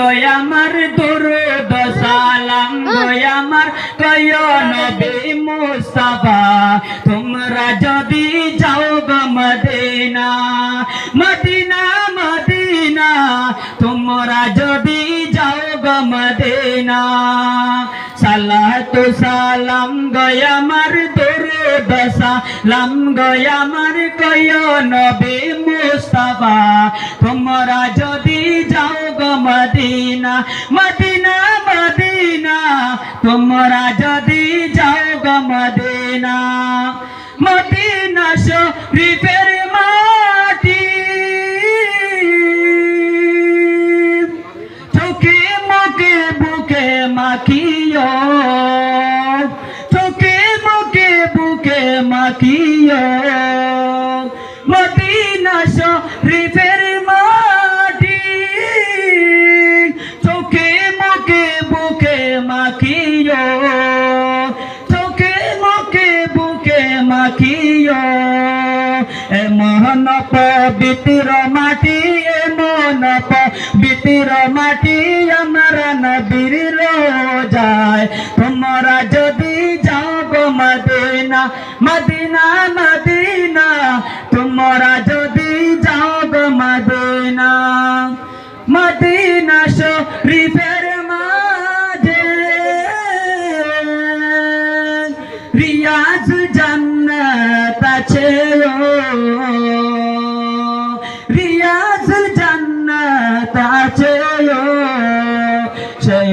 গয় আমার দুরুদ সালাম গয় আমার কয় নবী মুস্তাফা, তোমরা যদি যাও গো মদিনা মদিনা মদিনা, তোমরা যদি যাও গো মদিনা। সালাতু সালাম গয় আমার দুরুদ সালাম গয় আমার কয় নবী মুস্তাফা, তোমরা যদি যাও গো মদিনা মদিনা, তোমরা যদি যাও গো মদিনা। মদিনা শরীফের মাটি। চোখে মুখে বুকে মাখিও। চোখে মুখে বুকে মাখিও। মদিনা শরীফের মাখিও এমন পবিত্র মাটি এমন পবিত্র মাটি, আমার নবীর রোজায়। তোমরা যদি যাও গো মদিনা মদিনা মদিনা, তোমরা যদি যাও গো মদিনা। মদিনা শরীফের মাঝে, রিয়াজ জান্নাত আছে ও রিয়াজ জান্নাত আছে সেই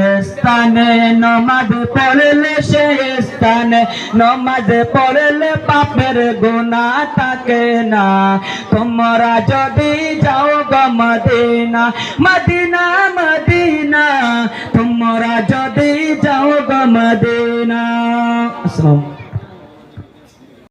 পড়লে, সেই স্থানে নমাজ পড়লে পাপের গুণা থাকে না। তোমরা যদি যাও গো মদিনা মদিনা মদিনা। তোমরা যদি যাও গো মদিনা। আসসালামু